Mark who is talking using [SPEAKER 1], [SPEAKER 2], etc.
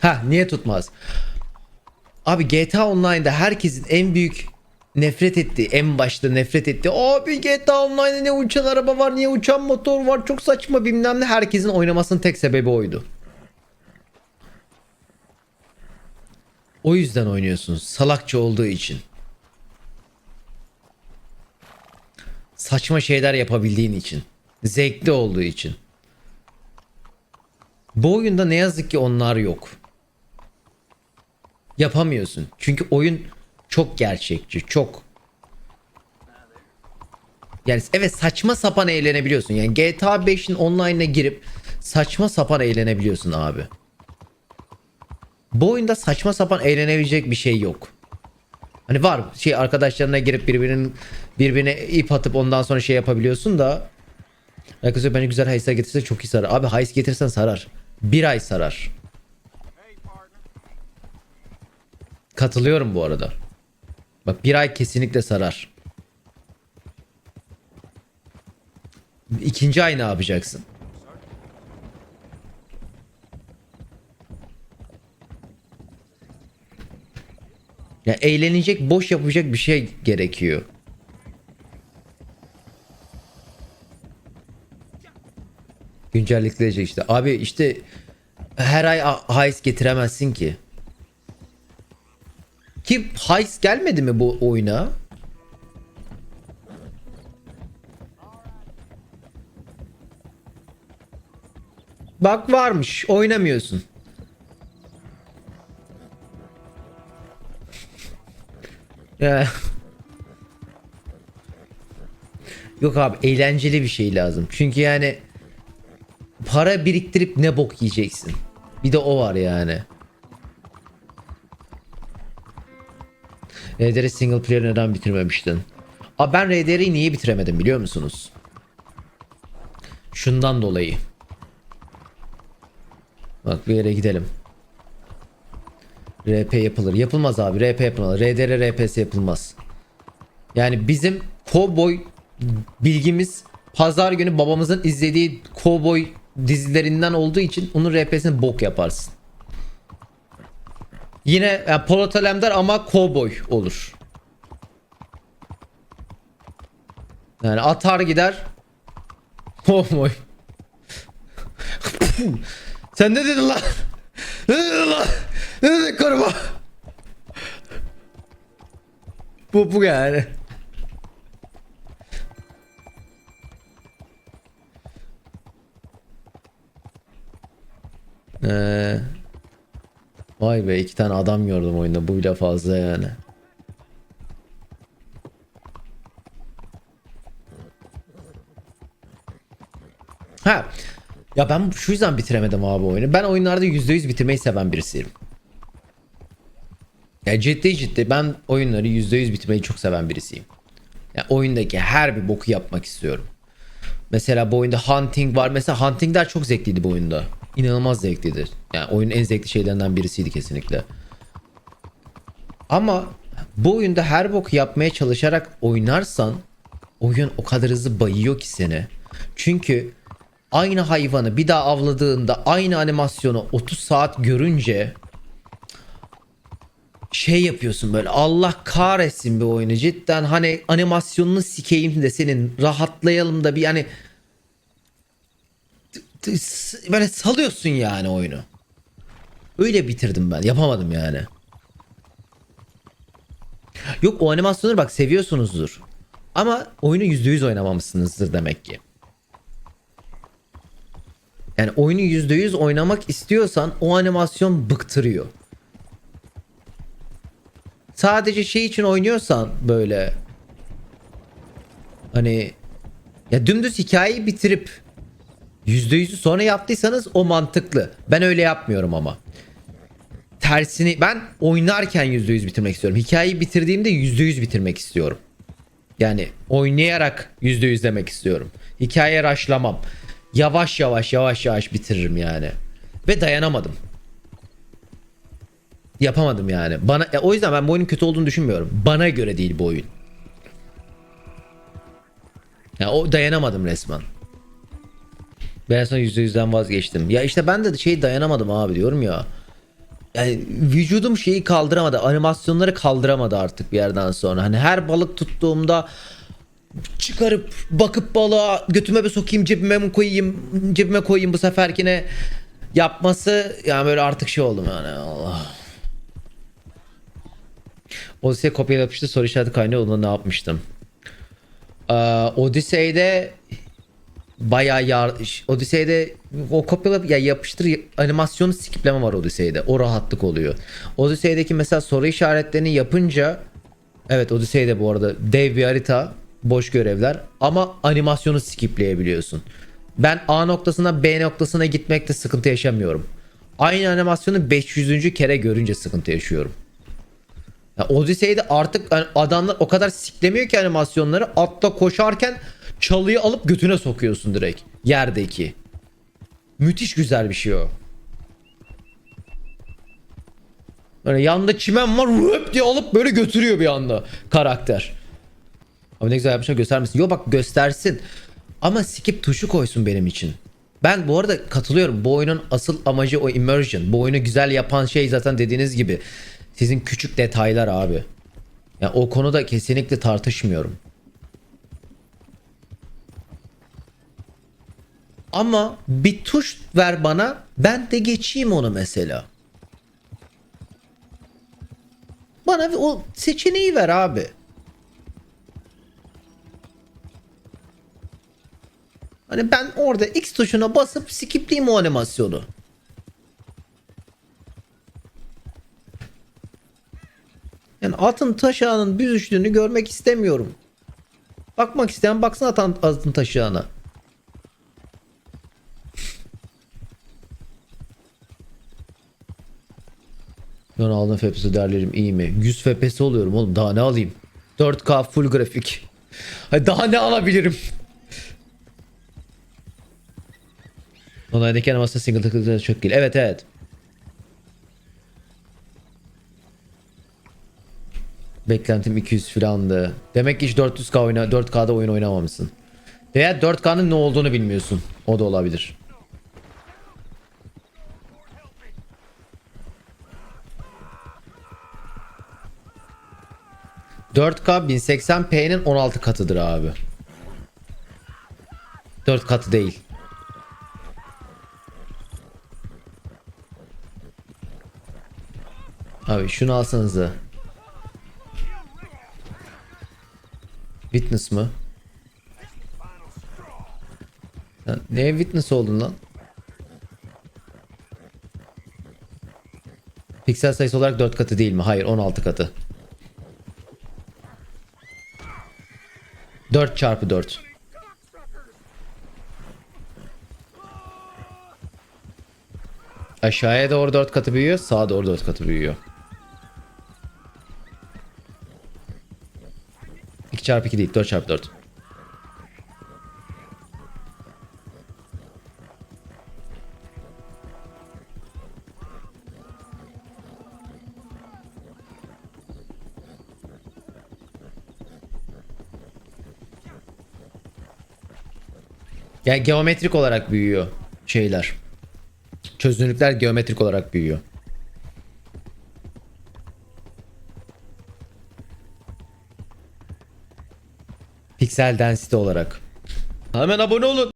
[SPEAKER 1] Ha niye tutmaz? Abi GTA Online'da herkesin en büyük nefret ettiği, en başta nefret ettiği abi GTA Online'da ne uçan araba var, niye uçan motor var, çok saçma bilmem ne herkesin oynamasının tek sebebi oydu. O yüzden oynuyorsunuz. Salakça olduğu için. Saçma şeyler yapabildiğin için. Zevkli olduğu için. Bu oyunda ne yazık ki onlar yok. Yapamıyorsun. Çünkü oyun çok gerçekçi, çok. Yani evet saçma sapan eğlenebiliyorsun. Yani GTA 5'in online'ına girip saçma sapan eğlenebiliyorsun abi. Bu oyunda saçma sapan eğlenebilecek bir şey yok. Hani var şey arkadaşlarına girip birbirinin birbirine ip atıp ondan sonra şey yapabiliyorsun da Arkadaşlar bence güzel hayslar getirse çok iyi sarar. Abi hays getirsen sarar. Bir ay sarar. Katılıyorum bu arada. Bak bir ay kesinlikle sarar. İkinci ay ne yapacaksın? Ya eğlenecek, boş yapacak bir şey gerekiyor. Güncellikleyici işte. Abi işte her ay heist getiremezsin ki. Ki heist gelmedi mi bu oyuna? Bak varmış. Oynamıyorsun. Yok abi eğlenceli bir şey lazım. Çünkü yani para biriktirip ne bok yiyeceksin. Bir de o var yani. RDR single player neden bitirmemiştin? Abi ben RDR'yi niye bitiremedim biliyor musunuz? Şundan dolayı. Bak bir yere gidelim. RP yapılır. Yapılmaz abi. RP yapılmaz. RDR RPS yapılmaz. Yani bizim kovboy bilgimiz pazar günü babamızın izlediği kovboy dizilerinden olduğu için onun RP'sini bok yaparsın. Yine yani Polat Alemdar ama kovboy olur. Yani atar gider. Kovboy. Sen ne dedin lan? Ne dedin lan? Ne dedin karıma? Bu bu yani. Ee, vay be iki tane adam gördüm oyunda. Bu bile fazla yani. Ha. Ya ben şu yüzden bitiremedim abi oyunu. Ben oyunlarda %100 bitirmeyi seven birisiyim. Ya ciddi ciddi ben oyunları %100 bitirmeyi çok seven birisiyim. Ya oyundaki her bir boku yapmak istiyorum. Mesela bu oyunda hunting var. Mesela huntingler çok zevkliydi bu oyunda. İnanılmaz zevkliydi. Yani oyunun en zevkli şeylerinden birisiydi kesinlikle. Ama bu oyunda her boku yapmaya çalışarak oynarsan oyun o kadar hızlı bayıyor ki seni. Çünkü aynı hayvanı bir daha avladığında aynı animasyonu 30 saat görünce şey yapıyorsun böyle Allah kahretsin bir oyunu cidden hani animasyonunu sikeyim de senin rahatlayalım da bir yani böyle salıyorsun yani oyunu. Öyle bitirdim ben yapamadım yani. Yok o animasyonları bak seviyorsunuzdur. Ama oyunu %100 oynamamışsınızdır demek ki. Yani oyunu %100 oynamak istiyorsan o animasyon bıktırıyor. Sadece şey için oynuyorsan böyle hani ya dümdüz hikayeyi bitirip %100'ü sonra yaptıysanız o mantıklı. Ben öyle yapmıyorum ama. Tersini ben oynarken %100 bitirmek istiyorum. Hikayeyi bitirdiğimde %100 bitirmek istiyorum. Yani oynayarak %100 demek istiyorum. Hikaye raşlamam. Yavaş yavaş yavaş yavaş bitiririm yani. Ve dayanamadım. Yapamadım yani. Bana e, o yüzden ben bu oyunun kötü olduğunu düşünmüyorum. Bana göre değil bu oyun. Ya o dayanamadım resmen. Ben sonra %100'den vazgeçtim. Ya işte ben de şey dayanamadım abi diyorum ya. yani vücudum şeyi kaldıramadı. Animasyonları kaldıramadı artık bir yerden sonra. Hani her balık tuttuğumda çıkarıp bakıp balığa götüme bir sokayım cebime mi koyayım cebime koyayım bu seferkine yapması yani böyle artık şey oldum yani Allah. Odyssey kopya yapıştı soru işareti kaynağı olduğunda ne yapmıştım? Ee, Odyssey'de bayağı yar Odyssey'de o kopyala ya yapıştır animasyonu skipleme var Odyssey'de. O rahatlık oluyor. Odyssey'deki mesela soru işaretlerini yapınca evet Odyssey'de bu arada dev bir harita, boş görevler ama animasyonu skipleyebiliyorsun. Ben A noktasına B noktasına gitmekte sıkıntı yaşamıyorum. Aynı animasyonu 500. kere görünce sıkıntı yaşıyorum. Ya Odyssey'de artık adamlar o kadar siklemiyor ki animasyonları atla koşarken çalıyı alıp götüne sokuyorsun direkt yerdeki. Müthiş güzel bir şey o. Böyle yanında çimen var röp diye alıp böyle götürüyor bir anda karakter. Abi ne güzel yapmışlar göster misin? Yok bak göstersin. Ama skip tuşu koysun benim için. Ben bu arada katılıyorum. Bu oyunun asıl amacı o immersion. Bu oyunu güzel yapan şey zaten dediğiniz gibi sizin küçük detaylar abi. Yani o konuda kesinlikle tartışmıyorum. Ama bir tuş ver bana ben de geçeyim onu mesela. Bana o seçeneği ver abi. Hani ben orada X tuşuna basıp skipleyeyim o animasyonu. Yani atın taşağının büzüştüğünü görmek istemiyorum. Bakmak isteyen baksın atın, atın taşağına. Ben aldım FPS'i derlerim iyi mi? 100 FPS oluyorum oğlum daha ne alayım? 4K full grafik. Daha ne alabilirim? Online'daki animasyon single tıklıkları çok değil. Evet evet. Beklentim 200 filandı. Demek ki hiç 400K oyna 4K'da oyun oynamamışsın. Veya 4K'nın ne olduğunu bilmiyorsun. O da olabilir. ...4K 1080p'nin 16 katıdır abi. 4 katı değil. Abi şunu alsanıza. Witness mı? Neye witness oldun lan? Piksel sayısı olarak 4 katı değil mi? Hayır 16 katı. 4 çarpı 4. Aşağıya doğru 4 katı büyüyor, sağa doğru 4 katı büyüyor. 2 çarpı 2 değil 4 çarpı 4. Yani geometrik olarak büyüyor şeyler. Çözünürlükler geometrik olarak büyüyor. Piksel density olarak. Hemen abone olun.